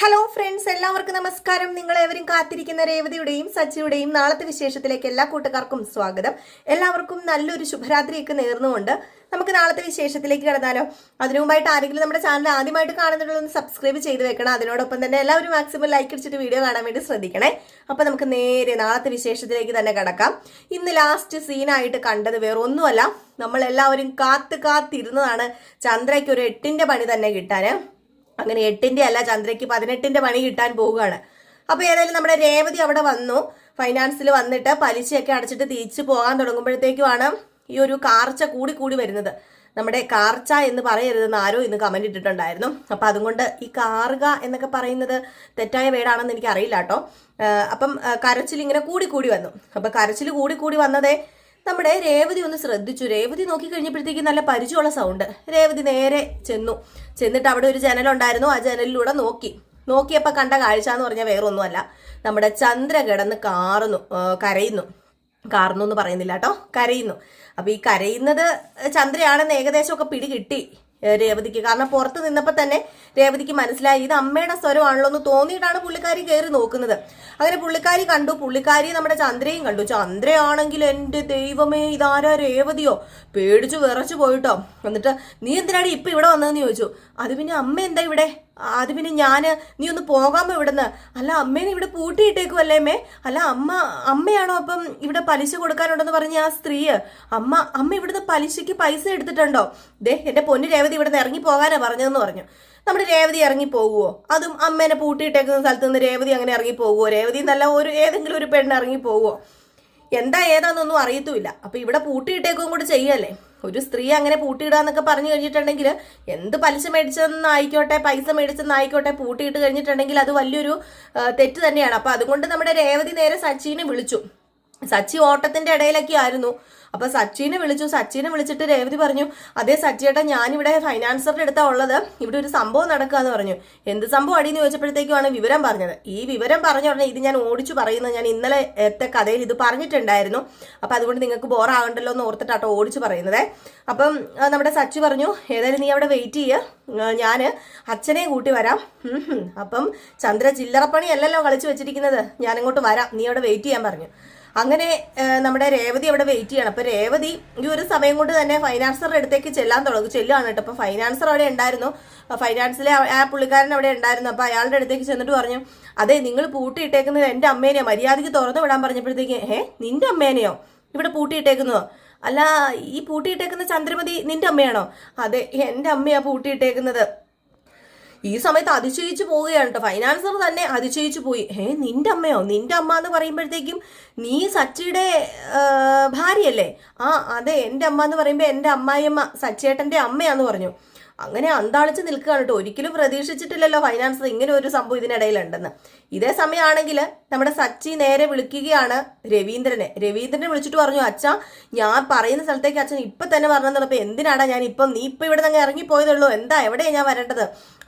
Hello friends എല്ലാവർക്കും നമസ്കാരം. നിങ്ങൾ എവരും കാത്തിരിക്കുന്ന രേവതിയുടെയും സച്ചിയുടെയും നാളത്തെ വിശേഷത്തിലേക്ക് എല്ലാ കൂട്ടുകാർക്കും സ്വാഗതം. എല്ലാവർക്കും നല്ലൊരു ശുഭരാത്രിയൊക്കെ നേർന്നുകൊണ്ട് നമുക്ക് നാളത്തെ വിശേഷത്തിലേക്ക് കടന്നാലോ? അതിനു മുമ്പായിട്ട് ആരെങ്കിലും നമ്മുടെ ചാനൽ ആദ്യമായിട്ട് കാണുന്നുണ്ടെന്ന് സബ്സ്ക്രൈബ് ചെയ്ത് വെക്കണം. അതിനോടൊപ്പം തന്നെ എല്ലാവരും മാക്സിമം ലൈക്ക് അടിച്ചിട്ട് വീഡിയോ കാണാൻ വേണ്ടി ശ്രദ്ധിക്കണേ. അപ്പൊ നമുക്ക് നേരെ നാളത്തെ വിശേഷത്തിലേക്ക് തന്നെ കടക്കാം. ഇന്ന് ലാസ്റ്റ് സീനായിട്ട് കണ്ടത് വേറൊന്നുമല്ല. നമ്മൾ എല്ലാവരും കാത്ത് കാത്തിരുന്നതാണ് ചന്ദ്രയ്ക്ക് ഒരു എട്ടിന്റെ പണി തന്നെ കിട്ടാന്. അങ്ങനെ എട്ടിന്റെ അല്ല ചന്ദ്രയ്ക്ക് പതിനെട്ടിന്റെ പണി കിട്ടാൻ പോവുകയാണ്. അപ്പൊ ഏതായാലും നമ്മുടെ രേവതി അവിടെ വന്നു. ഫൈനാൻസിൽ വന്നിട്ട് പലിശയൊക്കെ അടച്ചിട്ട് തിരിച്ചു പോകാൻ തുടങ്ങുമ്പോഴത്തേക്കുമാണ് ഈ ഒരു കാർച്ച കൂടി കൂടി വരുന്നത്. നമ്മുടെ കാർച്ച എന്ന് പറയരുതെന്ന് ആരോ ഇന്ന് കമന്റ് ഇട്ടിട്ടുണ്ടായിരുന്നു. അപ്പൊ അതുകൊണ്ട് ഈ കാറുക എന്നൊക്കെ പറയുന്നത് തെറ്റായ വേടാണെന്ന് എനിക്ക് അറിയില്ല കേട്ടോ അപ്പം കരച്ചിൽ ഇങ്ങനെ കൂടി കൂടി വന്നു. അപ്പൊ കരച്ചിൽ കൂടി കൂടി വന്നതേ നമ്മുടെ രേവതി ഒന്ന് ശ്രദ്ധിച്ചു. രേവതി നോക്കി കഴിഞ്ഞപ്പോഴത്തേക്ക് നല്ല പരിചയമുള്ള സൗണ്ട് രേവതി നേരെ ചെന്നു. ചെന്നിട്ട് അവിടെ ഒരു ജനലുണ്ടായിരുന്നു ആ ജനലിലൂടെ നോക്കി. നോക്കിയപ്പോൾ കണ്ട കാഴ്ച എന്ന് പറഞ്ഞാൽ വേറെ ഒന്നുമല്ല നമ്മുടെ ചന്ദ്ര കിടന്ന് കാറുന്നു. കരയുന്നു. കാർന്നു എന്ന് പറയുന്നില്ല കേട്ടോ. കരയുന്നു. അപ്പൊ ഈ കരയുന്നത് ചന്ദ്രയാണെന്ന് ഏകദേശമൊക്കെ പിടി കിട്ടി രേവതിക്ക്. കാരണം പുറത്ത് നിന്നപ്പോൾ തന്നെ രേവതിക്ക് മനസ്സിലായി ഇത് അമ്മയുടെ സ്വരമാണല്ലോ എന്ന് തോന്നിയിട്ടാണ് പുള്ളിക്കാരി കയറി നോക്കുന്നത്. അങ്ങനെ പുള്ളിക്കാരി കണ്ടു. പുള്ളിക്കാരി നമ്മുടെ ചന്ദ്രയും കണ്ടു. ചന്ദ്രയാണെങ്കിൽ എന്റെ ദൈവമേ ഇതാരാ രേവതിയോ? പേടിച്ചു വിറച്ചു പോയിട്ടോ? എന്നിട്ട് നീ എന്തിനാടി ഇപ്പൊ ഇവിടെ വന്നതെന്ന് ചോദിച്ചു. അത് പിന്നെ അമ്മ എന്താ ഇവിടെ? അത് പിന്നെ ഞാൻ നീ ഒന്ന് പോകാമോ ഇവിടുന്ന്? അല്ല അമ്മേനെ ഇവിടെ പൂട്ടിയിട്ടേക്കുമല്ലേ അമ്മേ? അല്ല അമ്മ അമ്മയാണോ അപ്പം ഇവിടെ പലിശ കൊടുക്കാനുണ്ടെന്ന് പറഞ്ഞ ആ സ്ത്രീ അമ്മ അമ്മ ഇവിടുന്ന് പലിശയ്ക്ക് പൈസ എടുത്തിട്ടുണ്ടോ? ദേ എന്റെ പൊന്നു രേവതി ഇവിടുന്ന് ഇറങ്ങി പോകാനാ പറഞ്ഞതെന്ന് പറഞ്ഞു. നമ്മുടെ രേവതി ഇറങ്ങി പോകുവോ അതും അമ്മേനെ പൂട്ടിയിട്ടേക്കുന്ന സ്ഥലത്ത് നിന്ന് രേവതി അങ്ങനെ ഇറങ്ങി പോകുവോ രേവതി എന്നല്ല ഒരു ഏതെങ്കിലും ഒരു പെണ്ണ് ഇറങ്ങി പോകുവോ എന്താ ഏതാണെന്നൊന്നും അറിയത്തുമില്ല. അപ്പൊ ഇവിടെ പൂട്ടിയിട്ടേക്കും കൂടി ചെയ്യല്ലേ? ഒരു സ്ത്രീ അങ്ങനെ പൂട്ടിയിടാന്നൊക്കെ പറഞ്ഞു കഴിഞ്ഞിട്ടുണ്ടെങ്കിൽ എന്ത് പലിശ മേടിച്ചതെന്നായിക്കോട്ടെ പൈസ മേടിച്ചതെന്നായിക്കോട്ടെ പൂട്ടിയിട്ട് കഴിഞ്ഞിട്ടുണ്ടെങ്കിൽ അത് വലിയൊരു തെറ്റ് തന്നെയാണ്. അപ്പൊ അതുകൊണ്ട് നമ്മുടെ രേവതി നേരെ സച്ചിനെ വിളിച്ചു. സച്ചി ഓട്ടത്തിന്റെ ഇടയിലൊക്കെ ആയിരുന്നു അപ്പൊ സച്ചിനെ വിളിച്ചു സച്ചിനെ വിളിച്ചിട്ട് രേവതി പറഞ്ഞു അതേ സച്ചിയേട്ടാ ഞാനിവിടെ ഫൈനാൻസറുടെ അടുത്താ ഉള്ളത്. ഇവിടെ ഒരു സംഭവം നടക്കാന്ന് പറഞ്ഞു. എന്ത് സംഭവം അടിയെന്ന് ചോദിച്ചപ്പോഴത്തേക്കുമാണ് വിവരം പറഞ്ഞത്. ഈ വിവരം പറഞ്ഞ ഉടനെ ഇത് ഞാൻ ഓടിച്ചു പറയുന്നത് ഞാൻ ഇന്നലെ എത്തെ കഥയിൽ ഇത് പറഞ്ഞിട്ടുണ്ടായിരുന്നു. അപ്പൊ അതുകൊണ്ട് നിങ്ങൾക്ക് ബോറാകണ്ടല്ലോ എന്ന് ഓർത്തിട്ടാട്ടോ ഓടിച്ചു പറയുന്നത്. അപ്പം നമ്മുടെ സച്ചി പറഞ്ഞു ഏതായാലും നീ അവിടെ വെയിറ്റ് ചെയ്യുക ഞാൻ അച്ഛനെ കൂട്ടി വരാം. അപ്പം ചന്ദ്ര ചില്ലറപ്പണി അല്ലല്ലോ കളിച്ചു വെച്ചിരിക്കുന്നത്. ഞാൻ അങ്ങോട്ട് വരാം. നീ അവിടെ വെയിറ്റ് ചെയ്യാൻ പറഞ്ഞു. അങ്ങനെ നമ്മുടെ രേവതി അവിടെ വെയിറ്റ് ചെയ്യണം. അപ്പൊ രേവതി ഈ ഒരു സമയം കൊണ്ട് തന്നെ ഫൈനാൻസറുടെ അടുത്തേക്ക് ചെല്ലാൻ തുടങ്ങും ചെല്ലുകയാണ് കേട്ടോ. അപ്പൊ ഫൈനാൻസർ അവിടെ ഉണ്ടായിരുന്നു. ഫൈനാൻസിലെ ആ- പുള്ളിക്കാരൻ അവിടെ ഉണ്ടായിരുന്നു. അപ്പൊ അയാളുടെ അടുത്തേക്ക് ചെന്നിട്ട് പറഞ്ഞു അതെ നിങ്ങൾ പൂട്ടിയിട്ടേക്കുന്നത് എന്റെ അമ്മേനെയോ. മര്യാദയ്ക്ക് തുറന്നു വിടാൻ പറഞ്ഞപ്പോഴത്തേക്ക് ഏ നിന്റെ അമ്മേനെയോ? ഇവിടെ പൂട്ടിയിട്ടേക്കുന്നതോ അല്ല ഈ പൂട്ടിയിട്ടേക്കുന്ന ചന്ദ്രമതി നിന്റെ അമ്മയാണോ? അതെ എന്റെ അമ്മയാ പൂട്ടിയിട്ടേക്കുന്നത് ഈ സമയത്ത് അതിശയിച്ചു പോവുകയാണ് കേട്ടോ ഫൈനാൻസർ തന്നെ അതിശയിച്ചു പോയി. ഏ നിന്റെ അമ്മയോ? നിന്റെ അമ്മ എന്ന് പറയുമ്പോഴത്തേക്കും നീ സച്ചിയുടെ ഭാര്യയല്ലേ? ആ അതെ എന്റെ അമ്മ എന്ന് പറയുമ്പോൾ എന്റെ അമ്മായിയമ്മ സച്ചേട്ടന്റെ അമ്മയാന്ന് പറഞ്ഞു. അങ്ങനെ അന്താളിച്ച് നിൽക്കുകയാണ് കേട്ടോ. ഒരിക്കലും പ്രതീക്ഷിച്ചിട്ടില്ലല്ലോ ഫൈനാൻസ് ഇങ്ങനെ ഒരു സംഭവം ഇതിനിടയിലുണ്ടെന്ന്. ഇതേ സമയമാണെങ്കിൽ നമ്മുടെ സച്ചി നേരെ വിളിക്കുകയാണ് രവീന്ദ്രനെ. രവീന്ദ്രനെ വിളിച്ചിട്ട് പറഞ്ഞു അച്ഛ ഞാൻ പറയുന്ന സ്ഥലത്തേക്ക് അച്ഛൻ ഇപ്പൊ തന്നെ പറഞ്ഞു പറഞ്ഞപ്പോ എന്തിനാടാ ഞാൻ ഇപ്പം നീ ഇപ്പൊ ഇവിടെ നിന്ന് ഇറങ്ങിപ്പോയതുള്ളൂ എന്താ എവിടെയാ ഞാൻ വരേണ്ടത്?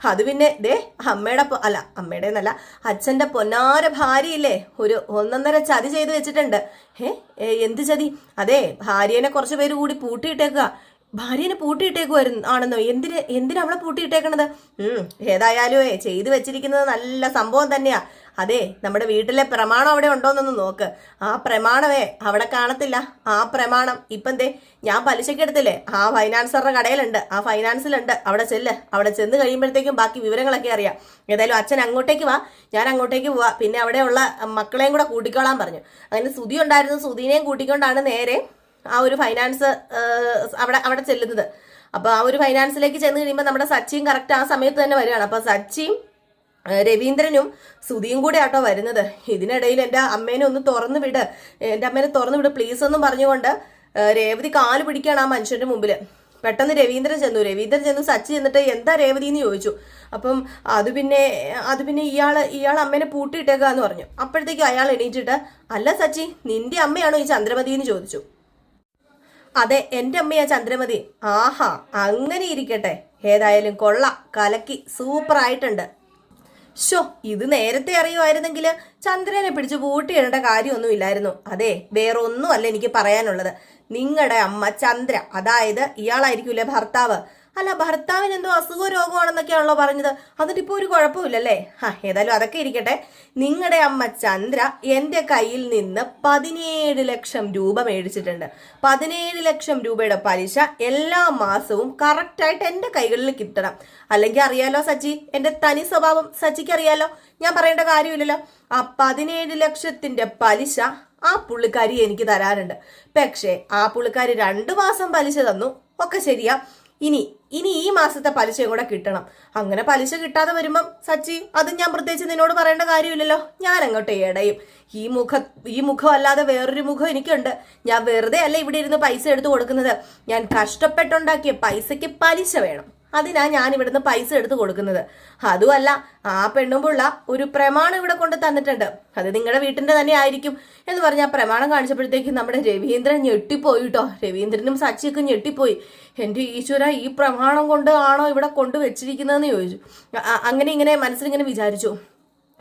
അത് പിന്നെ ദേ അമ്മയുടെ അല്ല അമ്മയുടെ എന്നല്ല അച്ഛന്റെ പൊന്നാര ഭാര്യയില്ലേ ഒരു ഒന്നൊന്നര ചതി ചെയ്ത് വെച്ചിട്ടുണ്ട്. ഏ, എന്ത് ചതി? അതെ ഭാര്യനെ കുറച്ച് പേര് കൂടി പൂട്ടിയിട്ടേക്കുക. ഭാര്യനെ പൂട്ടിയിട്ടേക്കുമായിരുന്നു ആണെന്നോ? എന്തിന് എന്തിനാ അവളെ പൂട്ടിയിട്ടേക്കണത്? ഏതായാലും ഏ ചെയ്തു വെച്ചിരിക്കുന്നത് നല്ല സംഭവം തന്നെയാ. അതെ നമ്മുടെ വീട്ടിലെ പ്രമാണം അവിടെ ഉണ്ടോന്നൊന്ന് നോക്ക്. ആ പ്രമാണമേ അവിടെ കാണത്തില്ല. ആ പ്രമാണം ഇപ്പം എന്തേ ഞാൻ പലിശയ്ക്ക് എടുത്തില്ലേ? ആ ഫൈനാൻസറുടെ കടയിലുണ്ട്. ആ ഫൈനാൻസിലുണ്ട്. അവിടെ ചെല്ല്. അവിടെ ചെന്ന് കഴിയുമ്പോഴത്തേക്കും ബാക്കി വിവരങ്ങളൊക്കെ അറിയാം. ഏതായാലും അച്ഛൻ അങ്ങോട്ടേക്ക് വാ. ഞാൻ അങ്ങോട്ടേക്ക് പോവാ. പിന്നെ അവിടെയുള്ള മക്കളെയും കൂടെ കൂട്ടിക്കോളാൻ പറഞ്ഞു. അങ്ങനെ സുതി ഉണ്ടായിരുന്നു. സുധീനെയും കൂട്ടിക്കൊണ്ടാണ് നേരെ ആ ഒരു ഫൈനാൻസ് അവിടെ അവിടെ ചെല്ലുന്നത്. അപ്പോൾ ആ ഒരു ഫൈനാൻസിലേക്ക് ചെന്ന് കഴിയുമ്പോൾ നമ്മുടെ സച്ചിയും കറക്റ്റ് ആ സമയത്ത് തന്നെ വരികയാണ്. അപ്പോൾ സച്ചിയും രവീന്ദ്രനും സുധിയും കൂടെ ആട്ടോ വരുന്നത്. ഇതിനിടയിൽ എന്റെ അമ്മേനെ ഒന്ന് തുറന്നു വിട്. എന്റെ അമ്മേനെ തുറന്നു വിട് പ്ലീസ് എന്നും പറഞ്ഞുകൊണ്ട് രേവതി കാൽ പിടിക്കുകയാണ് ആ മനുഷ്യന്റെ മുമ്പിൽ പെട്ടെന്ന് രവീന്ദ്രൻ ചെന്നു. രവീന്ദ്രൻ ചെന്നു. സച്ചി ചെന്നിട്ട് എന്താ രേവതി എന്ന് ചോദിച്ചു. അപ്പം അത് പിന്നെ അത് പിന്നെ ഇയാൾ ഇയാൾ അമ്മേനെ പൂട്ടിയിട്ടേക്കാന്ന് പറഞ്ഞു. അപ്പോഴത്തേക്കും അയാൾ എണീറ്റിട്ട് അല്ല സച്ചി നിന്റെ അമ്മയാണോ ഈ ചന്ദ്രമതി എന്ന് ചോദിച്ചു? അതെ എന്റെ അമ്മയാ ചന്ദ്രമതി. ആഹാ അങ്ങനെ ഇരിക്കട്ടെ. ഏതായാലും കൊള്ള കലക്കി സൂപ്പർ ആയിട്ടുണ്ട്. ഷോ ഇത് നേരത്തെ അറിയുമായിരുന്നെങ്കിൽ ചന്ദ്രനെ പിടിച്ച് പൂട്ടിയിടേണ്ട കാര്യമൊന്നും ഇല്ലായിരുന്നു. അതെ വേറെ ഒന്നുമല്ല എനിക്ക് പറയാനുള്ളത്. നിങ്ങളുടെ അമ്മ ചന്ദ്ര അതായത് ഇയാളായിരിക്കൂലേ ഭർത്താവ്. അല്ല ഭർത്താവിന് എന്തോ അസുഖ രോഗമാണെന്നൊക്കെയാണല്ലോ പറഞ്ഞത്. എന്നിട്ട് ഇപ്പോൾ ഒരു കുഴപ്പമില്ലല്ലേ? ആ ഏതായാലും അതൊക്കെ ഇരിക്കട്ടെ. നിങ്ങളുടെ അമ്മ ചന്ദ്ര എന്റെ കയ്യിൽ നിന്ന് പതിനേഴ് ലക്ഷം രൂപ മേടിച്ചിട്ടുണ്ട്. പതിനേഴ് ലക്ഷം രൂപയുടെ പലിശ എല്ലാ മാസവും കറക്റ്റായിട്ട് എന്റെ കൈകളിൽ കിട്ടണം. അല്ലെങ്കിൽ അറിയാലോ സച്ചി എന്റെ തനി സ്വഭാവം സച്ചിക്ക് അറിയാലോ ഞാൻ പറയേണ്ട കാര്യമില്ലല്ലോ. ആ പതിനേഴ് ലക്ഷത്തിന്റെ പലിശ ആ പുള്ളിക്കാരി എനിക്ക് തരാറുണ്ട്. പക്ഷേ ആ പുള്ളിക്കാരി രണ്ടു മാസം പലിശ തന്നു. ഒക്കെ ശരിയാ. ഇനി ഇനി ഈ മാസത്തെ പലിശയും കൂടെ കിട്ടണം. അങ്ങനെ പലിശ കിട്ടാതെ വരുമ്പം സച്ചി അത് ഞാൻ പ്രത്യേകിച്ച് നിന്നോട് പറയേണ്ട കാര്യമില്ലല്ലോ. ഞാൻ അങ്ങോട്ട് ഇടയും ഈ മുഖ ഈ മുഖം അല്ലാതെ വേറൊരു മുഖം എനിക്കുണ്ട്. ഞാൻ വെറുതെ അല്ല ഇവിടെ ഇരുന്ന് പൈസ എടുത്തു കൊടുക്കുന്നത്? ഞാൻ കഷ്ടപ്പെട്ടുണ്ടാക്കിയ പൈസയ്ക്ക് പലിശ വേണം. അതിനാ ഞാൻ ഇവിടുന്ന് പൈസ എടുത്ത് കൊടുക്കുന്നത്. അതുമല്ല ആ പെണ്ണുമ്പുള്ള ഒരു പ്രമാണം ഇവിടെ കൊണ്ട് തന്നിട്ടുണ്ട്. അത് നിങ്ങളുടെ വീട്ടിന്റെ തന്നെ ആയിരിക്കും എന്ന് പറഞ്ഞ ആ പ്രമാണം കാണിച്ചപ്പോഴത്തേക്കും നമ്മുടെ രവീന്ദ്രൻ ഞെട്ടിപ്പോയി കേട്ടോ. രവീന്ദ്രനും സച്ചിയൊക്കെ ഞെട്ടിപ്പോയി. എന്റെ ഈശ്വര ഈ പ്രമാണം കൊണ്ട് ആണോ ഇവിടെ കൊണ്ടുവച്ചിരിക്കുന്നതെന്ന് ചോദിച്ചു. അങ്ങനെ ഇങ്ങനെ മനസ്സിലിങ്ങനെ വിചാരിച്ചു.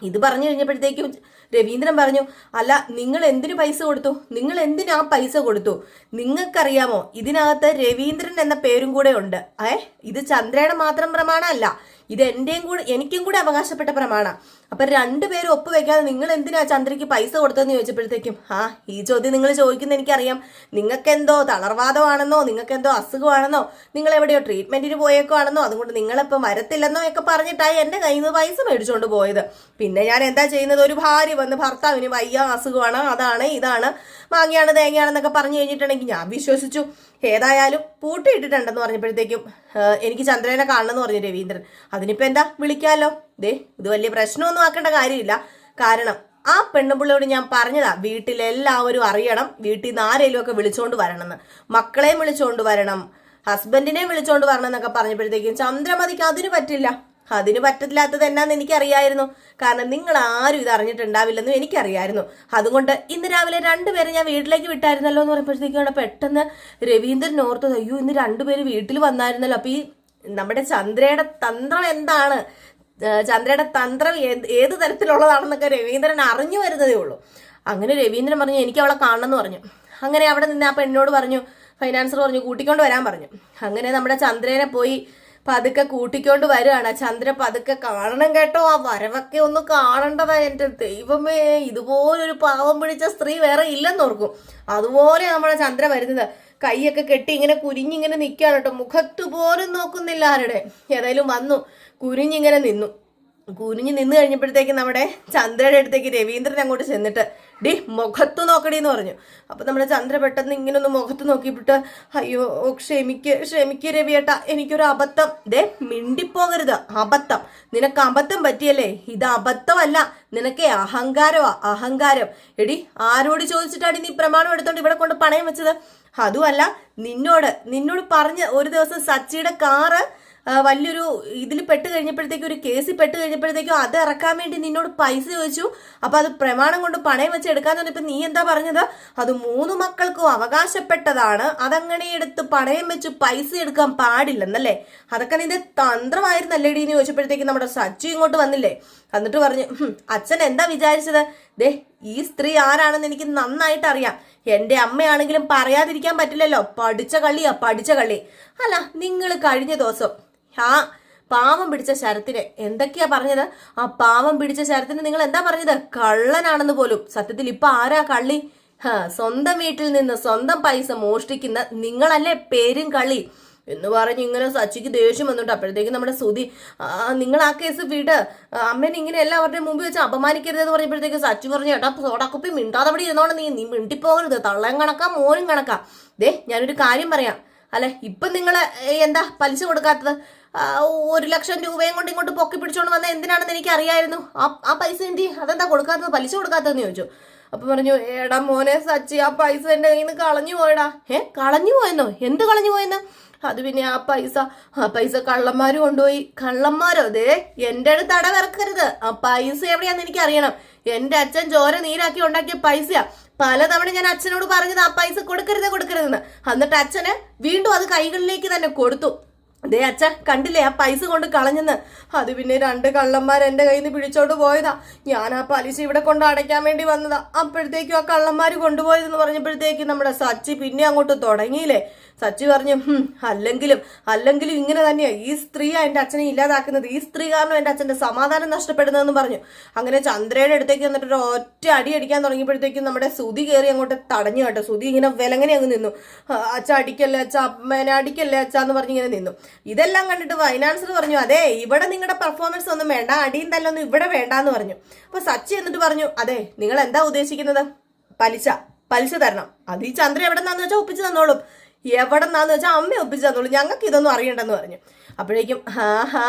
ഇത് പറഞ്ഞു കഴിഞ്ഞപ്പോഴത്തേക്കും രവീന്ദ്രൻ പറഞ്ഞു അല്ല നിങ്ങൾ എന്തിനു പൈസ കൊടുത്തു? നിങ്ങൾ എന്തിനു ആ പൈസ കൊടുത്തു? നിങ്ങൾക്കറിയാമോ ഇതിനകത്ത് രവീന്ദ്രൻ എന്ന പേരും കൂടെ ഉണ്ട്. ഏ ഇത് ചന്ദ്രയുടെ മാത്രം പ്രമാണമല്ല. ഇത് എന്റെയും കൂടെ എനിക്കും കൂടെ അവകാശപ്പെട്ട പ്രമാണ. അപ്പൊ രണ്ടുപേരും ഒപ്പ് വെക്കാതെ നിങ്ങൾ എന്തിനാ ചന്ദ്രയ്ക്ക് പൈസ കൊടുത്തതെന്ന് ചോദിച്ചപ്പോഴത്തേക്കും ആ ഈ ചോദ്യം നിങ്ങൾ ചോദിക്കുന്ന എനിക്കറിയാം. നിങ്ങൾക്ക് എന്തോ തളർവാദമാണെന്നോ നിങ്ങൾക്ക് എന്തോ അസുഖമാണെന്നോ നിങ്ങൾ എവിടെയോ ട്രീറ്റ്മെന്റിന് പോയേക്കുവാണെന്നോ അതുകൊണ്ട് നിങ്ങളിപ്പം വരത്തില്ലെന്നോ ഒക്കെ പറഞ്ഞിട്ടായി എന്റെ കയ്യിൽ നിന്ന് പൈസ മേടിച്ചുകൊണ്ട് പോയത്. പിന്നെ ഞാൻ എന്താ ചെയ്യുന്നത്? ഒരു ഭാര്യ വന്ന് ഭർത്താവിന് വയ്യ അസുഖമാണ് അതാണ് ഇതാണ് മാങ്ങയാണ് തേങ്ങയാണെന്നൊക്കെ പറഞ്ഞു കഴിഞ്ഞിട്ടുണ്ടെങ്കിൽ ഞാൻ വിശ്വസിച്ചു. ഏതായാലും പൂട്ടിയിട്ടിട്ടുണ്ടെന്ന് പറഞ്ഞപ്പോഴത്തേക്കും "ആ, എനിക്ക് ചന്ദ്രനെ കാണണമെന്ന് പറഞ്ഞു രവീന്ദ്രൻ. അതിനിപ്പോ എന്താ? വിളിക്കാലോ. ദേ ഇത് വലിയ പ്രശ്നമൊന്നും ആക്കേണ്ട കാര്യമില്ല. കാരണം ആ പെണ്ണുപിള്ളയോട് ഞാൻ പറഞ്ഞതാ വീട്ടിലെല്ലാവരും അറിയണം വീട്ടിൽ നിന്ന് ആരെങ്കിലും ഒക്കെ വിളിച്ചോണ്ട് വരണമെന്ന് മക്കളെയും വിളിച്ചോണ്ട് വരണം ഹസ്ബൻഡിനെ വിളിച്ചോണ്ട് വരണം എന്നൊക്കെ പറഞ്ഞപ്പോഴത്തേക്കും ചന്ദ്രമതിക്ക് അതിന് പറ്റില്ല. അതിന് പറ്റത്തില്ലാത്തത് എന്നാന്ന് എനിക്കറിയായിരുന്നു. കാരണം നിങ്ങൾ ആരും ഇത് അറിഞ്ഞിട്ടുണ്ടാവില്ലെന്നും എനിക്കറിയായിരുന്നു. അതുകൊണ്ട് ഇന്ന് രാവിലെ രണ്ടുപേരെ ഞാൻ വീട്ടിലേക്ക് വിട്ടായിരുന്നല്ലോ എന്ന് പറയുമ്പോഴത്തേക്കാണ് പെട്ടെന്ന് രവീന്ദ്രൻ ഓർത്തത് അയ്യോ ഇന്ന് രണ്ടുപേര് വീട്ടിൽ വന്നായിരുന്നല്ലോ. അപ്പൊ ഈ നമ്മുടെ ചന്ദ്രയുടെ തന്ത്രം എന്താണ്? ചന്ദ്രയുടെ തന്ത്രം ഏത് തരത്തിലുള്ളതാണെന്നൊക്കെ രവീന്ദ്രൻ അറിഞ്ഞു വരുന്നതേ ഉള്ളൂ. അങ്ങനെ രവീന്ദ്രൻ പറഞ്ഞു എനിക്ക് അവളെ കാണണം എന്ന് പറഞ്ഞു. അങ്ങനെ അവിടെ നിന്ന് ആ പെണ്ണോട് പറഞ്ഞു ഫൈനാൻസർ പറഞ്ഞു കൂട്ടിക്കൊണ്ട് വരാൻ പറഞ്ഞു. അങ്ങനെ നമ്മുടെ ചന്ദ്രനെ പോയി പതുക്കെ കൂട്ടിക്കൊണ്ട് വരികയാണ്. ചന്ദ്ര പതുക്കെ കാണണം കേട്ടോ ആ വരവൊക്കെ ഒന്ന് കാണേണ്ടതാ എന്റെ ദൈവമേ ഇതുപോലൊരു പാവം പിടിച്ച സ്ത്രീ വേറെ ഇല്ലെന്നോർക്കും അതുപോലെ നമ്മുടെ ചന്ദ്ര വരുന്നത്. കൈയൊക്കെ കെട്ടി ഇങ്ങനെ കുരിഞ്ഞിങ്ങനെ നിൽക്കുകയാണ് കേട്ടോ. മുഖത്ത് പോലും നോക്കുന്നില്ല ആരുടെ. ഏതായാലും വന്നു. കുരിഞ്ഞിങ്ങനെ നിന്നു. കുനിഞ്ഞ് നിന്ന് കഴിഞ്ഞപ്പോഴത്തേക്ക് നമ്മുടെ ചന്ദ്രയുടെ അടുത്തേക്ക് രവീന്ദ്രൻ അങ്ങോട്ട് ചെന്നിട്ട് ഡി മുഖത്ത് നോക്കടി എന്ന് പറഞ്ഞു. അപ്പൊ നമ്മുടെ ചന്ദ്ര പെട്ടെന്ന് ഇങ്ങനെ ഒന്ന് മുഖത്ത് നോക്കിയിട്ട് അയ്യോ ക്ഷമിക്ക് ക്ഷമിക്ക് രവിയേട്ട എനിക്കൊരു അബദ്ധം. ദേ മിണ്ടിപ്പോകരുത്. അബദ്ധം. നിനക്ക് അബദ്ധം പറ്റിയല്ലേ? ഇത് അബദ്ധമല്ല. നിനക്ക് അഹങ്കാരമാ അഹങ്കാരം. എടി ആരോട് ചോദിച്ചിട്ടാണ് നീ പ്രമാണം എടുത്തോണ്ട് ഇവിടെ കൊണ്ട് പണയം വെച്ചത്? അതുമല്ല നിന്നോട് നിന്നോട് പറഞ്ഞ് ഒരു ദിവസം സച്ചിയുടെ കാറ് വലിയൊരു ഇതിൽ പെട്ട് കഴിഞ്ഞപ്പോഴത്തേക്കും ഒരു കേസിൽ പെട്ട് കഴിഞ്ഞപ്പോഴത്തേക്കും അത് ഇറക്കാൻ വേണ്ടി നിന്നോട് പൈസ ചോദിച്ചു. അപ്പോൾ അത് പ്രമാണം കൊണ്ട് പണയം വെച്ച് എടുക്കാന്ന് പറഞ്ഞപ്പോൾ നീ എന്താ പറഞ്ഞത്? അത് മൂന്ന് മക്കൾക്കും അവകാശപ്പെട്ടതാണ്. അതങ്ങനെ എടുത്ത് പണയം വെച്ച് പൈസ എടുക്കാൻ പാടില്ലെന്നല്ലേ? അതൊക്കെ നിന്റെ തന്ത്രമായിരുന്നല്ലേടി എന്ന് ചോദിച്ചപ്പോഴത്തേക്കും നമ്മുടെ സച്ചു ഇങ്ങോട്ട് വന്നില്ലേ? എന്നിട്ട് പറഞ്ഞു അച്ഛൻ എന്താ വിചാരിച്ചത്? ദേ ഈ സ്ത്രീ ആരാണെന്ന് എനിക്ക് നന്നായിട്ട് അറിയാം. എന്റെ അമ്മയാണെങ്കിലും പറയാതിരിക്കാൻ പറ്റില്ലല്ലോ. പഠിച്ച കള്ളിയാ പഠിച്ച കള്ളി. അല്ല നിങ്ങൾ കഴിഞ്ഞ ദിവസം ആ പാവം പിടിച്ച ശരത്തിന്. എന്തൊക്കെയാ പറഞ്ഞത്? ആ പാവം പിടിച്ച ശരത്തിന് നിങ്ങൾ എന്താ പറഞ്ഞത്? കള്ളനാണെന്ന് പോലും. സത്യത്തിൽ ഇപ്പൊ ആരാ കള്ളി? സ്വന്തം വീട്ടിൽ നിന്ന് സ്വന്തം പൈസ മോഷ്ടിക്കുന്ന നിങ്ങളല്ലേ പേരും കളി എന്ന് പറഞ്ഞ് ഇങ്ങനെ സച്ചിക്ക് ദേഷ്യം വന്നിട്ട് അപ്പോഴത്തേക്കും നമ്മുടെ സുതി നിങ്ങൾ ആ കേസ് വിട്. അമ്മേനെ ഇങ്ങനെ എല്ലാവരുടെയും മുമ്പിൽ വെച്ച് അപമാനിക്കരുത് എന്ന് പറഞ്ഞപ്പോഴത്തേക്ക് സച്ചു പറഞ്ഞു ചേട്ടാ സോടാക്കുപ്പി മിണ്ടാതെ അവിടെ ഇരുന്നോണ്ട് നീ നീ മിണ്ടിപ്പോകരുത്. തള്ളയും കണക്കാം മോനും കണക്കാം. ദേ ഞാനൊരു കാര്യം പറയാം. അല്ലെ ഇപ്പൊ നിങ്ങൾ എന്താ പലിശ കൊടുക്കാത്തത്? ഒരു ലക്ഷം രൂപയും കൊണ്ട് ഇങ്ങോട്ട് പൊക്കി പിടിച്ചോണ്ട് വന്ന എന്തിനാണെന്ന് എനിക്ക് അറിയായിരുന്നു ആ പൈസ എന്തി അതെന്താ കൊടുക്കാത്തത്? പലിശ കൊടുക്കാത്തതെന്ന് ചോദിച്ചു. അപ്പൊ പറഞ്ഞു എടാ മോനെ സച്ചി ആ പൈസ എന്റെ കയ്യിൽ നിന്ന് കളഞ്ഞു പോയടാ. ഏ കളഞ്ഞു പോയെന്നോ? എന്ത് കളഞ്ഞു പോയെന്ന്? അത് പിന്നെ ആ പൈസ ആ പൈസ കള്ളന്മാര് കൊണ്ടുപോയി. കള്ളന്മാരോ? ദേ എന്റെ അടുത്ത് അടവിറക്കരുത് ആ പൈസ എവിടെയാന്ന് എനിക്ക് അറിയണം എന്റെ അച്ഛൻ ചോര നീരാക്കി ഉണ്ടാക്കിയ പൈസയാ. പലതവണ ഞാൻ അച്ഛനോട് പറഞ്ഞത് ആ പൈസ കൊടുക്കരുത് കൊടുക്കരുതെന്ന്. എന്നിട്ട് അച്ഛന് വീണ്ടും അത് കൈകളിലേക്ക് തന്നെ കൊടുത്തു. ദേ അച്ഛ കണ്ടില്ലേ ആ പൈസ കൊണ്ട് കളഞ്ഞെന്ന്? അത് പിന്നെ രണ്ട് കള്ളന്മാർ എന്റെ കയ്യിൽ നിന്ന് പിടിച്ചോണ്ട് പോയതാ. ഞാൻ ആ പലിശ ഇവിടെ കൊണ്ട് അടയ്ക്കാൻ വേണ്ടി വന്നതാ. അപ്പോഴത്തേക്കും ആ കള്ളന്മാർ കൊണ്ടുപോയതെന്ന് പറഞ്ഞപ്പോഴത്തേക്കും നമ്മുടെ സച്ചി പിന്നെ അങ്ങോട്ട് തുടങ്ങിയില്ലേ? സച്ചി പറഞ്ഞു അല്ലെങ്കിലും അല്ലെങ്കിലും ഇങ്ങനെ തന്നെയാണ് ഈ സ്ത്രീയാണ് എന്റെ അച്ഛനെ ഇല്ലാതാക്കുന്നത്. ഈ സ്ത്രീ കാരണം എന്റെ അച്ഛന്റെ സമാധാനം നഷ്ടപ്പെടുന്നതെന്ന് പറഞ്ഞു. അങ്ങനെ ചന്ദ്രയുടെ അടുത്തേക്ക് വന്നിട്ട് ഒരു ഒറ്റ അടി അടിക്കാൻ തുടങ്ങിയപ്പോഴത്തേക്കും നമ്മുടെ സുതി കയറി അങ്ങോട്ട് തടഞ്ഞു കേട്ടോ. സുതി ഇങ്ങനെ വിലങ്ങനെ അങ്ങ് നിന്നു. "ആ, അച്ഛ അടിക്കല്ലേ അച്ഛ അമ്മേനെ അടിക്കല്ലേ അച്ഛ എന്ന് പറഞ്ഞ് ഇങ്ങനെ നിന്നു. ഇതെല്ലാം കണ്ടിട്ട് ഫൈനാൻസർ പറഞ്ഞു അതെ ഇവിടെ നിങ്ങളുടെ പെർഫോമൻസ് ഒന്നും വേണ്ട അടിയും തല്ലൊന്നും ഇവിടെ വേണ്ട എന്ന് പറഞ്ഞു. അപ്പൊ സച്ചി എന്നിട്ട് പറഞ്ഞു അതെ നിങ്ങൾ എന്താ ഉദ്ദേശിക്കുന്നത്? പലിശ പലിശ തരണം. അത് ഈ ചന്ദ്ര എവിടെ നിന്നാന്ന് വെച്ചാൽ ഒപ്പിച്ച് തന്നോളും. എവിടെ നിന്നാന്ന് വെച്ചാൽ അമ്മ ഒപ്പിച്ച് തന്നോളൂ ഞങ്ങൾക്ക് ഇതൊന്നും അറിയണ്ടെന്ന് പറഞ്ഞു. അപ്പോഴേക്കും ഹാ ഹാ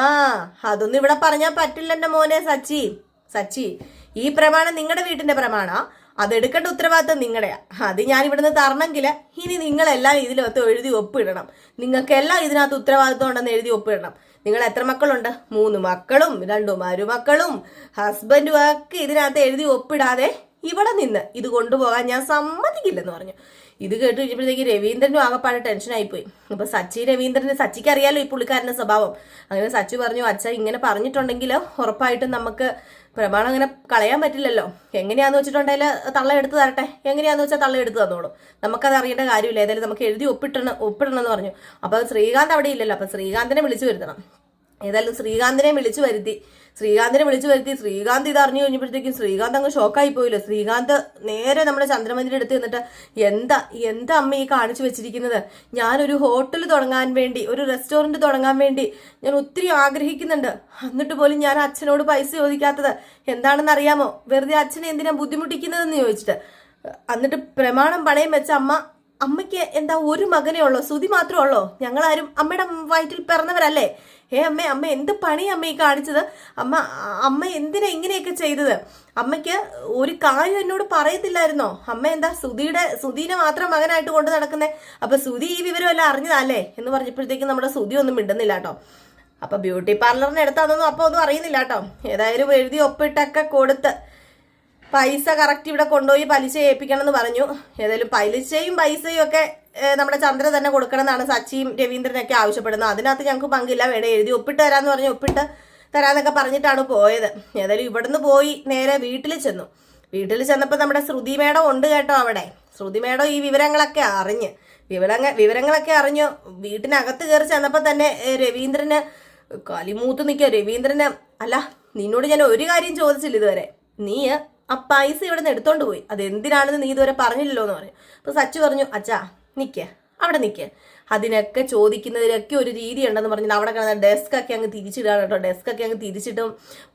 അതൊന്നും ഇവിടെ പറഞ്ഞാൽ പറ്റില്ല എന്റെ മോനെ സച്ചി. സച്ചി ഈ പ്രമാണം നിങ്ങളുടെ പ്രമാണാ. അതെടുക്കേണ്ട ഉത്തരവാദിത്തം നിങ്ങളുടെയാ അത് ഞാൻ ഇവിടുന്ന് തരണമെങ്കിൽ ഇനി നിങ്ങളെല്ലാം ഇതിലൊത്ത് എഴുതി ഒപ്പിടണം. നിങ്ങൾക്കെല്ലാം ഇതിനകത്ത് ഉത്തരവാദിത്തം ഉണ്ടെന്ന് എഴുതി ഒപ്പിടണം. നിങ്ങൾ എത്ര മക്കളുണ്ട്? മൂന്ന് മക്കളും രണ്ടു മരുമക്കളും ഹസ്ബൻഡും ഒക്കെ ഇതിനകത്ത് എഴുതി ഒപ്പിടാതെ ഇവിടെ നിന്ന് ഇത് കൊണ്ടുപോകാൻ ഞാൻ സമ്മതിക്കില്ലെന്ന് പറഞ്ഞു. ഇത് കേട്ട് കഴിഞ്ഞപ്പോഴത്തേക്ക് രവീന്ദ്രനും ആകെപ്പാടെ ടെൻഷനായിപ്പോയി അപ്പൊ സച്ചി രവീന്ദ്രന് സച്ചിക്ക് അറിയാലോ ഈ പുള്ളിക്കാരന്റെ സ്വഭാവം. അങ്ങനെ സച്ചി പറഞ്ഞു അച്ഛ ഇങ്ങനെ പറഞ്ഞിട്ടുണ്ടെങ്കിൽ ഉറപ്പായിട്ടും നമുക്ക് പ്രമാണം അങ്ങനെ കളയാൻ പറ്റില്ലല്ലോ. എങ്ങനെയാന്ന് വെച്ചിട്ടുണ്ടെങ്കിൽ തള്ള എടുത്ത് തരട്ടെ? എങ്ങനെയാന്ന് വെച്ചാൽ തള്ള എടുത്ത് തന്നോളൂ? നമുക്കത് അറിയേണ്ട കാര്യമില്ല. ഏതായാലും നമുക്ക് എഴുതി ഒപ്പിട്ടണം ഒപ്പിടണം എന്ന് പറഞ്ഞു. അപ്പൊ ശ്രീകാന്ത് അവിടെ ഇല്ലല്ലോ. അപ്പൊ ശ്രീകാന്തിനെ വിളിച്ചു വരുത്തണം. ഏതായാലും ശ്രീകാന്തിനെ വിളിച്ചു വരുത്തി. ശ്രീകാന്തിനെ വിളിച്ചു വരുത്തി. ശ്രീകാന്ത് ഇത് അറിഞ്ഞു കഴിഞ്ഞപ്പോഴത്തേക്കും ശ്രീകാന്ത് അങ്ങ് ഷോക്കായി പോയില്ല? ശ്രീകാന്ത് നേരെ നമ്മുടെ ചന്ദ്രമന്ദിരം എടുത്ത് നിന്നിട്ട് എന്താ എന്താ അമ്മ ഈ കാണിച്ചു വെച്ചിരിക്കുന്നത്? ഞാനൊരു ഹോട്ടൽ തുടങ്ങാൻ വേണ്ടി ഒരു റെസ്റ്റോറന്റ് തുടങ്ങാൻ വേണ്ടി ഞാൻ ഒത്തിരി ആഗ്രഹിക്കുന്നുണ്ട്. എന്നിട്ട് പോലും ഞാൻ അച്ഛനോട് പൈസ ചോദിക്കാത്തത് എന്താണെന്ന് അറിയാമോ വെറുതെ അച്ഛനെ എന്തിനാ ബുദ്ധിമുട്ടിക്കുന്നതെന്ന് ചോദിച്ചിട്ട്. എന്നിട്ട് പ്രമാണം പണയം വെച്ച അമ്മ അമ്മയ്ക്ക് എന്താ ഒരു മകനേ ഉള്ളോ സുതി മാത്രമേ ഉള്ളോ. ഞങ്ങളാരും അമ്മയുടെ വയറ്റിൽ പിറന്നവരല്ലേ? ഏ അമ്മ അമ്മ എന്ത് പണി അമ്മ ഈ കാണിച്ചത്? അമ്മ അമ്മ എന്തിനാ ഇങ്ങനെയൊക്കെ ചെയ്തത്? അമ്മയ്ക്ക് ഒരു കാര്യം എന്നോട് പറയത്തില്ലായിരുന്നോ? അമ്മ എന്താ സുധിയുടെ സുധീനെ മാത്രം മകനായിട്ട് കൊണ്ടു നടക്കുന്നേ? അപ്പൊ സുധി ഈ വിവരമെല്ലാം അറിഞ്ഞതല്ലേ എന്ന് പറഞ്ഞപ്പോഴത്തേക്കും നമ്മുടെ സുധി ഒന്നും മിണ്ടുന്നില്ല കേട്ടോ. അപ്പൊ ബ്യൂട്ടി പാർലറിന് എടുത്താന്നൊന്നും അപ്പൊ ഒന്നും അറിയുന്നില്ല കേട്ടോ. ഏതായാലും എഴുതി ഒപ്പിട്ടൊക്കെ കൊടുത്ത് പൈസ കറക്റ്റ് ഇവിടെ കൊണ്ടുപോയി പലിശ ഏൽപ്പിക്കണം എന്ന് പറഞ്ഞു. ഏതായാലും പലിശയും പൈസയും ഒക്കെ നമ്മുടെ ചന്ദ്ര തന്നെ കൊടുക്കണം എന്നാണ് സച്ചിയും രവീന്ദ്രനൊക്കെ ആവശ്യപ്പെടുന്നത്. അതിനകത്ത് ഞങ്ങൾക്ക് പങ്കില്ല വേണേ എഴുതി ഒപ്പിട്ട് തരാമെന്ന് പറഞ്ഞു ഒപ്പിട്ട് തരാന്നൊക്കെ പറഞ്ഞിട്ടാണ് പോയത്. ഏതായാലും ഇവിടുന്ന് പോയി നേരെ വീട്ടിൽ ചെന്നു. വീട്ടിൽ ചെന്നപ്പോൾ നമ്മുടെ ശ്രുതി മേഡം ഉണ്ട് കേട്ടോ അവിടെ. ശ്രുതി മേഡം ഈ വിവരങ്ങളൊക്കെ അറിഞ്ഞ്. വിവരങ്ങൾ വിവരങ്ങളൊക്കെ അറിഞ്ഞു വീട്ടിനകത്ത് കയറി ചെന്നപ്പോൾ തന്നെ രവീന്ദ്രന് കലിമൂത്ത് നിൽക്കുക. രവീന്ദ്രന് അല്ല നിന്നോട് ഞാൻ ഒരു കാര്യം ചോദിച്ചില്ല ഇതുവരെ. നീ ആ പൈസ ഇവിടെ നിന്ന് എടുത്തോണ്ട് പോയി. അത് എന്തിനാണെന്ന് നീ ഇതുവരെ പറഞ്ഞില്ലല്ലോ എന്ന് പറഞ്ഞു അപ്പൊ സച്ചു പറഞ്ഞു അച്ഛാ നിക്ക്. അവിടെ നിക്ക. അതിനൊക്കെ ചോദിക്കുന്നതിനൊക്കെ ഒരു രീതി ഉണ്ടെന്ന് പറഞ്ഞിട്ട് അവിടെ കിടന്ന ഡെസ്ക് ഒക്കെ അങ്ങ് തിരിച്ചിടാണ് കേട്ടോ. ഡെസ്ക് ഒക്കെ അങ്ങ് തിരിച്ചിട്ടും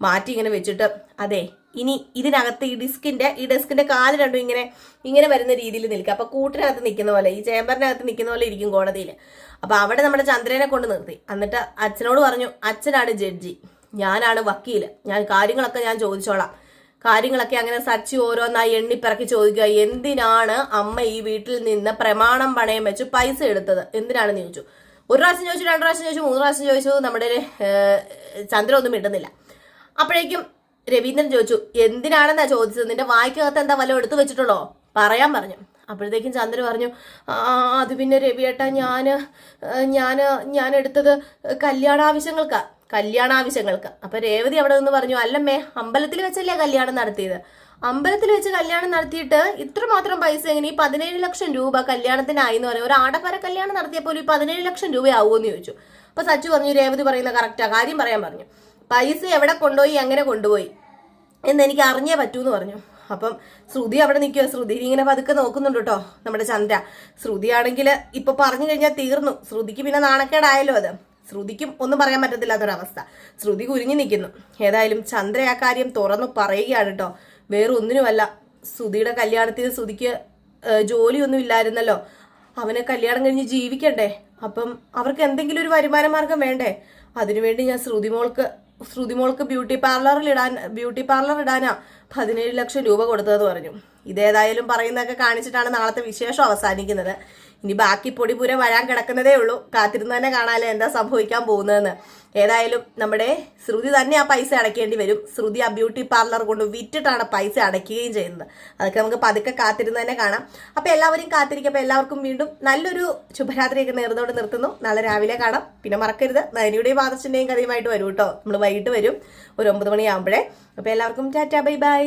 മാറ്റി ഇങ്ങനെ വെച്ചിട്ട് അതെ ഇനി ഇതിനകത്ത് ഈ ഡിസ്കിന്റെ ഈ ഡെസ്കിന്റെ കാൽ രണ്ടും ഇങ്ങനെ ഇങ്ങനെ വരുന്ന രീതിയിൽ നിൽക്കുക അപ്പൊ കൂട്ടിനകത്ത് നിൽക്കുന്ന പോലെ ഈ ചേമ്പറിനകത്ത് നിൽക്കുന്ന പോലെ ഇരിക്കും കോടതിയിൽ. അപ്പൊ അവിടെ നമ്മുടെ ചന്ദ്രനെ കൊണ്ട് നിർത്തി. എന്നിട്ട് അച്ഛനോട് പറഞ്ഞു അച്ഛനാണ് ജഡ്ജി. ഞാനാണ് വക്കീൽ. ഞാൻ കാര്യങ്ങളൊക്കെ ഞാൻ ചോദിച്ചോളാം. കാര്യങ്ങളൊക്കെ അങ്ങനെ സച്ചി ഓരോന്നായി എണ്ണിപ്പിറക്കി ചോദിക്കുക എന്തിനാണ് അമ്മ ഈ വീട്ടിൽ നിന്ന് പ്രമാണം പണയം വെച്ച് പൈസ എടുത്തത്? എന്തിനാണെന്ന് ചോദിച്ചു. ഒരു പ്രാവശ്യം ചോദിച്ചു രണ്ട് പ്രാവശ്യം ചോദിച്ചു മൂന്ന് പ്രാവശ്യം ചോദിച്ചു നമ്മുടെ ചന്ദ്രൻ ഒന്നും ഇടുന്നില്ല അപ്പോഴേക്കും രവീന്ദ്രൻ ചോദിച്ചു എന്തിനാണെന്നാ ചോദിച്ചത്? നിന്റെ വായിക്കകത്ത് എന്താ വല്ലതും എടുത്തു വെച്ചിട്ടുള്ളോ പറയാൻ പറഞ്ഞു. അപ്പോഴത്തേക്കും ചന്ദ്ര പറഞ്ഞു ആ അത് പിന്നെ രവിയേട്ടാ ഞാൻ ഞാൻ ഞാൻ എടുത്തത് കല്യാണ കല്യാണാവശ്യങ്ങൾക്കാ. കല്യാണാവശ്യങ്ങൾക്ക്. അപ്പൊ രേവതി അവിടെ നിന്ന് പറഞ്ഞു അല്ലമ്മേ അമ്പലത്തിൽ വെച്ചല്ലേ കല്യാണം നടത്തിയത്? അമ്പലത്തിൽ വെച്ച് കല്യാണം നടത്തിയിട്ട് ഇത്രമാത്രം പൈസ എങ്ങനെ ഈ പതിനേഴ് ലക്ഷം രൂപ കല്യാണത്തിനായി എന്ന് പറയും ഒരു ആടപ്പര കല്യാണം നടത്തിയപ്പോൾ ഈ പതിനേഴ് ലക്ഷം രൂപയാവുമെന്ന് ചോദിച്ചു. അപ്പൊ സച്ചു പറഞ്ഞു രേവതി പറയുന്ന കറക്റ്റാ കാര്യം പറയാൻ പറഞ്ഞു. പൈസ എവിടെ കൊണ്ടുപോയി എങ്ങനെ കൊണ്ടുപോയി? എന്ന് എനിക്ക് അറിഞ്ഞേ പറ്റൂ എന്ന് പറഞ്ഞു. അപ്പം ശ്രുതി അവിടെ നിൽക്കുക ശ്രുതി ഇങ്ങനെ പതുക്കെ നോക്കുന്നുണ്ട് കേട്ടോ നമ്മുടെ ചന്ദ്ര. ശ്രുതി ആണെങ്കിൽ ഇപ്പൊ പറഞ്ഞു കഴിഞ്ഞാൽ തീർന്നു. ശ്രുതിക്ക് പിന്നെ നാണക്കേടായല്ലോ അത്. ശ്രുതിക്കും ഒന്നും പറയാൻ പറ്റത്തില്ലാത്തൊരവസ്ഥ. ശ്രുതി കുരിഞ്ഞു നിൽക്കുന്നു ഏതായാലും ചന്ദ്ര ആ കാര്യം തുറന്നു പറയുകയാണ് കേട്ടോ. വേറെ ഒന്നിനുമല്ല ശ്രുതിയുടെ കല്യാണത്തിന് ശ്രുതിക്ക് ജോലിയൊന്നും ഇല്ലായിരുന്നല്ലോ. അവനെ കല്യാണം കഴിഞ്ഞ് ജീവിക്കണ്ടേ? അപ്പം അവർക്ക് എന്തെങ്കിലും ഒരു വരുമാന മാർഗം വേണ്ടേ? അതിനുവേണ്ടി ഞാൻ ശ്രുതിമോൾക്ക് ശ്രുതിമോൾക്ക് ബ്യൂട്ടി പാർലറിൽ ഇടാൻ ബ്യൂട്ടി പാർലർ ഇടാനാ പതിനേഴ് ലക്ഷം രൂപ കൊടുത്തതെന്ന് പറഞ്ഞു. ഇതേതായാലും പറയുന്നതൊക്കെ കാണിച്ചിട്ടാണ് നാളത്തെ വിശേഷം അവസാനിക്കുന്നത്. ഇനി ബാക്കി പൊടിപൂരം വരാൻ കിടക്കുന്നതേ ഉള്ളൂ. കാത്തിരുന്ന് തന്നെ കാണാല്ലോ എന്താ സംഭവിക്കാൻ പോകുന്നതെന്ന്. ഏതായാലും നമ്മുടെ ശ്രുതി തന്നെ ആ പൈസ അടയ്ക്കേണ്ടി വരും. ശ്രുതി ആ ബ്യൂട്ടി പാർലർ കൊണ്ട് വിറ്റിട്ടാണ് പൈസ അടയ്ക്കുകയും ചെയ്യുന്നത്. അതൊക്കെ നമുക്ക് പതുക്കെ കാത്തിരുന്ന് തന്നെ കാണാം. അപ്പൊ എല്ലാവരും കാത്തിരിക്കും അപ്പൊ എല്ലാവർക്കും വീണ്ടും നല്ലൊരു ശുഭരാത്രിയൊക്കെ നേർന്നോട് നിർത്തുന്നു. നാളെ രാവിലെ കാണാം. പിന്നെ മറക്കരുത്. നയനിയുടെയും ആദർശിന്റെയും കഥയുമായിട്ട് വരും കേട്ടോ. നമ്മൾ വൈകിട്ട് വരും. ഒരു ഒമ്പത് മണിയാകുമ്പോഴേ അപ്പൊ എല്ലാവർക്കും ടാറ്റാ ബൈ ബൈ.